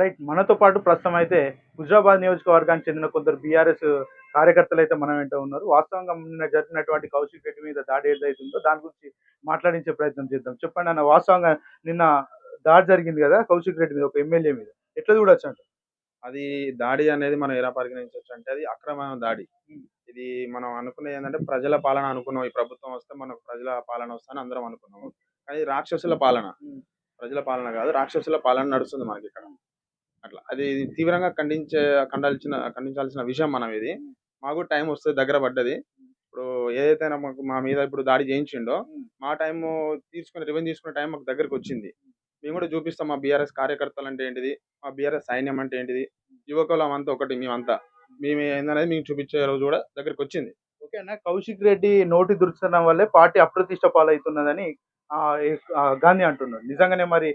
Right మనతో పాటు ప్రస్తుతం అయితే హుజరాబాద్ నియోజకవర్గానికి చెందిన కొందరు బీఆర్ఎస్ కార్యకర్తలు అయితే మనం వెంట ఉన్నారు. వాస్తవంగా నిన్న జరిగినటువంటి కౌశిక్ రెడ్డి మీద దాడి ఏదైతే ఉందో దాని గురించి మాట్లాడించే ప్రయత్నం చేద్దాం. చెప్పండి అన్న వాస్తవంగా నిన్న దాడి జరిగింది కదా కౌశిక్ రెడ్డి మీద ఒక ఎమ్మెల్యే మీద. ఎట్లా చూడొచ్చు అంట అది దాడి అనేది మనం ఎలా పరిగణించవచ్చు అంటే అది అక్రమ దాడి. ఇది మనం అనుకునేది ఏంటంటే ప్రజల పాలన అనుకున్నాం. ఈ ప్రభుత్వం వస్తే మనకు ప్రజల పాలన వస్తే అందరం అనుకున్నాం కానీ రాక్షసుల పాలన. ప్రజల పాలన కాదు రాక్షసుల పాలన నడుస్తుంది మనకి ఇక్కడ. అట్లా. అది తీవ్రంగా ఖండించే ఖండాల్సిన ఖండించాల్సిన విషయం మనం ఇది. మాకు టైం వస్తే దగ్గర పడ్డది. ఇప్పుడు ఏదైతే మాకు మా మీద ఇప్పుడు దాడి చేయించిండో. మా టైం తీసుకుని రివెంజ్ తీసుకునే టైం మాకు దగ్గరకు వచ్చింది. మేము కూడా చూపిస్తాం మా బీఆర్ఎస్ కార్యకర్తలు అంటే ఏంటిది మా బీఆర్ఎస్ సైన్యం అంటే ఏంటిది యువకులం అంతా ఒకటి మేమంతా. మేము ఏందనేది మేము చూపించే రోజు కూడా దగ్గరికి వచ్చింది. ఓకే అన్న కౌశిక్ రెడ్డి నోటి దుర్చడం వల్లే పార్టీ అప్రతిష్ట పాలవుతున్నదని గాంధీ అంటున్నాడు. నిజంగానే మరి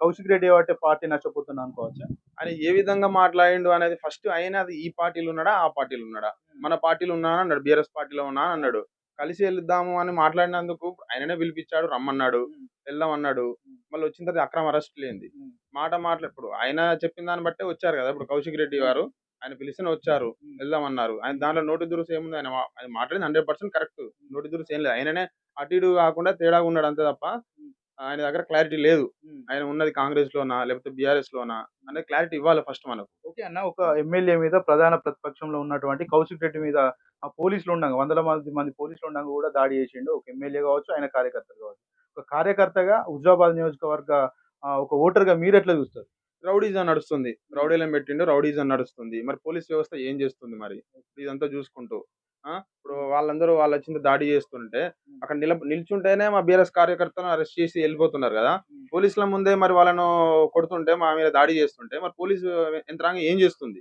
కౌశిక్ రెడ్డి కాబట్టి పార్టీ నష్టపోతుంది అనుకోవచ్చా? అని ఏ విధంగా మాట్లాడిండు అనేది ఫస్ట్ అయినా అది ఈ పార్టీలో ఉన్నాడా ఆ పార్టీలో ఉన్నాడా? మన పార్టీలో ఉన్నానా అన్నాడు బీఆర్ఎస్ పార్టీలో ఉన్నా అని అన్నాడు. కలిసి వెళ్దాము అని మాట్లాడినందుకు ఆయననే పిలిపించాడు రమ్మన్నాడు వెళ్దాం అన్నాడు. మళ్ళీ వచ్చిన తర్వాత అక్రమ అరెస్ట్ లేనిది. మాట మాట్లా ఇప్పుడు ఆయన చెప్పిన దాన్ని బట్టే వచ్చారు కదా ఇప్పుడు కౌశిక్ రెడ్డి గారు ఆయన పిలిచిన వచ్చారు వెళ్దామన్నారు ఆయన దాంట్లో నోటి దురుసు ఏముంది? ఆయన ఆయన మాట్లాడింది హండ్రెడ్ పర్సెంట్ కరెక్ట్. నోటి దురుసు ఏం లేదు. ఆయననే అటు ఇటు కాకుండా తేడాగా ఉన్నాడు అంతే తప్ప ఆయన దగ్గర క్లారిటీ లేదు. ఆయన ఉన్నది కాంగ్రెస్ లోనా లేకపోతే బీఆర్ఎస్ లోనా అనేది క్లారిటీ ఇవ్వాలి ఫస్ట్ మనకు. ఓకే అన్న ఒక ఎమ్మెల్యే మీద ప్రధాన ప్రతిపక్షంలో ఉన్నటువంటి కౌశిక్ రెడ్డి మీద ఆ పోలీసులు ఉండగా వందల మంది మంది పోలీసులు ఉండగా కూడా దాడి చేసిండు. ఒక ఎమ్మెల్యే కావచ్చు ఆయన కార్యకర్తలు కావచ్చు. ఒక కార్యకర్తగా హుజరాబాద్ నియోజకవర్గ ఒక ఓటర్గా మీరు ఎట్లా చూస్తారు? రౌడీజం నడుస్తుంది. రౌడీలను పెట్టిండు రౌడీజం నడుస్తుంది. మరి పోలీస్ వ్యవస్థ ఏం చేస్తుంది మరి? ఇదంతా చూసుకుంటూ ఇప్పుడు వాళ్ళందరూ వాళ్ళు వచ్చింది దాడి చేస్తుంటే అక్కడ నిల నిల్చుంటేనే మా బీఆర్ఎస్ కార్యకర్తలను అరెస్ట్ చేసి వెళ్ళిపోతున్నారు కదా. పోలీసుల ముందే మరి వాళ్ళను కొడుతుంటే మా మీద దాడి చేస్తుంటే మరి పోలీసు యంత్రాంగం ఏం చేస్తుంది?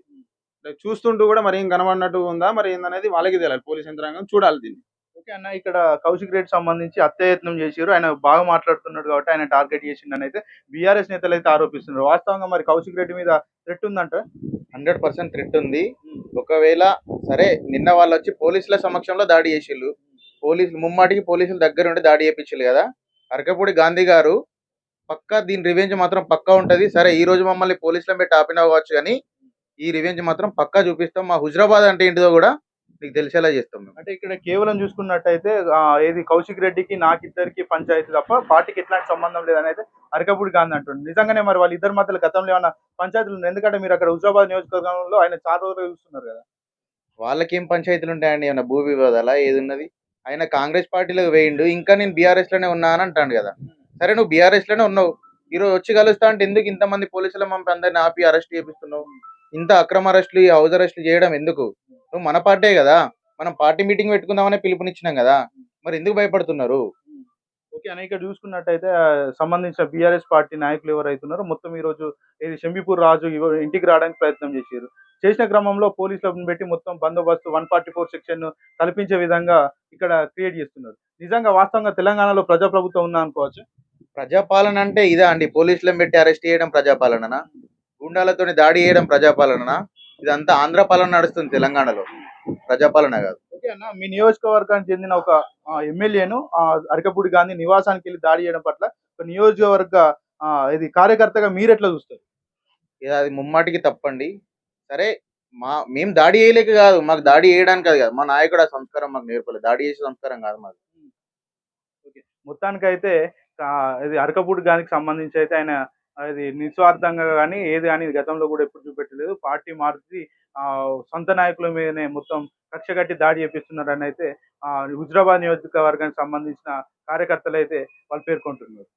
చూస్తుంటూ కూడా మరి ఏం కనబడినట్టు ఉందా? మరి ఏందనేది వాళ్ళకి తెలియాలి. పోలీస్ యంత్రాంగం చూడాలి దీన్ని. ఓకే అన్న ఇక్కడ కౌశిక్ రెడ్డి సంబంధించి హత్యాయత్నం చేసారు ఆయన బాగా మాట్లాడుతున్నాడు కాబట్టి ఆయన టార్గెట్ చేసిండని అయితే బీఆర్ఎస్ నేతలు అయితే ఆరోపిస్తున్నారు. వాస్తవంగా మరి కౌశిక్ రెడ్డి మీద థ్రెట్ ఉందంట? హండ్రెడ్ పర్సెంట్ థ్రెట్ ఉంది. ఒకవేళ సరే నిన్న వాళ్ళు వచ్చి పోలీసుల సమక్షంలో దాడి చేసిళ్ళు. పోలీసులు ముమ్మాటికి పోలీసుల దగ్గర ఉండి దాడి చేపించారు కదా? అరకపూడి గాంధీ గారు పక్కా దీని రివెంజ్ మాత్రం పక్కా ఉంటది. సరే ఈ రోజు మమ్మల్ని పోలీసుల పెట్టి ఆపినా కావచ్చు కానీ ఈ రివెంజ్ మాత్రం పక్కా చూపిస్తాం. మా హుజరాబాద్ అంటే ఏంటిదో కూడా మీకు తెలిసేలా చేస్తాం మేము. అంటే ఇక్కడ కేవలం చూసుకున్నట్టయితే ఏది కౌశిక్ రెడ్డికి నాకిద్దరికి పంచాయతీ తప్ప పార్టీకి ఎట్లాంటి సంబంధం లేదని అయితే అరకపూడి గాంధీ అంటుండు. నిజంగానే మరి వాళ్ళ ఇద్దరి మధ్యలో గతంలో ఏమైనా పంచాయతీలు ఉన్నాయి? ఎందుకంటే మీరు అక్కడ హుజరాబాద్ నియోజకవర్గంలో ఆయన చాలా రోజులుగా చూస్తున్నారు కదా. వాళ్ళకేం పంచాయతీలు ఉంటాయండి? ఏమన్నా భూ వివాదాలా? ఏది ఉన్నది ఆయన కాంగ్రెస్ పార్టీలో వేయిండు. ఇంకా నేను బీఆర్ఎస్లోనే ఉన్నా అని అంటాను కదా. సరే నువ్వు బీఆర్ఎస్లోనే ఉన్నావు. ఈ రోజు వచ్చి కలుస్తా అంటే ఎందుకు ఇంతమంది పోలీసులు పంపి అందరిని ఆపి అరెస్ట్ చేపిస్తున్నావు? ఇంత అక్రమ అరెస్టులు హౌస్ అరెస్టులు చేయడం ఎందుకు? నువ్వు మన పార్టీ కదా. మనం పార్టీ మీటింగ్ పెట్టుకుందామనే పిలుపునిచ్చినాం కదా. మరి ఎందుకు భయపడుతున్నారు? ఓకే అనేక చూసుకున్నట్టయితే సంబంధించిన బీఆర్ఎస్ పార్టీ నాయకులు ఎవరైతున్నారో మొత్తం ఈ రోజు ఏది రాజు ఇంటికి రావడానికి ప్రయత్నం చేశారు చేసిన క్రమంలో పోలీసులను పెట్టి మొత్తం బందోబస్తు వన్ ఫార్టీ ఫోర్ సెక్షన్ కల్పించే విధంగా ఇక్కడ క్రియేట్ చేస్తున్నారు. నిజంగా వాస్తవంగా తెలంగాణలో ప్రజాప్రభుత్వం ఉందా అనుకోవచ్చు? ప్రజాపాలన అంటే ఇదా అండి. పోలీసులను పెట్టి అరెస్ట్ చేయడం ప్రజాపాలననా? గుండాలతోని దాడి చేయడం ప్రజాపాలననా? ఇదంతా ఆంధ్ర పాలన నడుస్తుంది తెలంగాణలో. ప్రజాపాలన కాదు. ఓకే అన్న మీ నియోజకవర్గానికి చెందిన ఒక ఎమ్మెల్యేను అరకపూడి గాంధీ నివాసానికి వెళ్ళి దాడి చేయడం పట్ల నియోజకవర్గ ఇది కార్యకర్తగా మీరు ఎట్లా చూస్తారు? అది ముమ్మాటికి తప్పండి. సరే మా మేము దాడి చేయలేక కాదు మాకు దాడి చేయడానికి కాదు కదా మా నాయకుడు ఆ సంస్కారం మాకు నేర్పలేదు దాడి చేసే సంస్కారం కాదు మాకు మొత్తానికైతే ఇది అరకపూడి గానికి సంబంధించి అయితే ఆయన అది నిస్వార్థంగా కానీ ఏది కానీ గతంలో కూడా ఎప్పుడు చూపెట్టలేదు. పార్టీ మార్చి ఆ, సొంత నాయకుల మీదనే మొత్తం కక్ష కట్టి దాడి చేపిస్తున్నారని అయితే ఆ, హుజరాబాద్ నియోజకవర్గానికి సంబంధించిన కార్యకర్తలు అయితే వాళ్ళు పేర్కొంటున్నారు.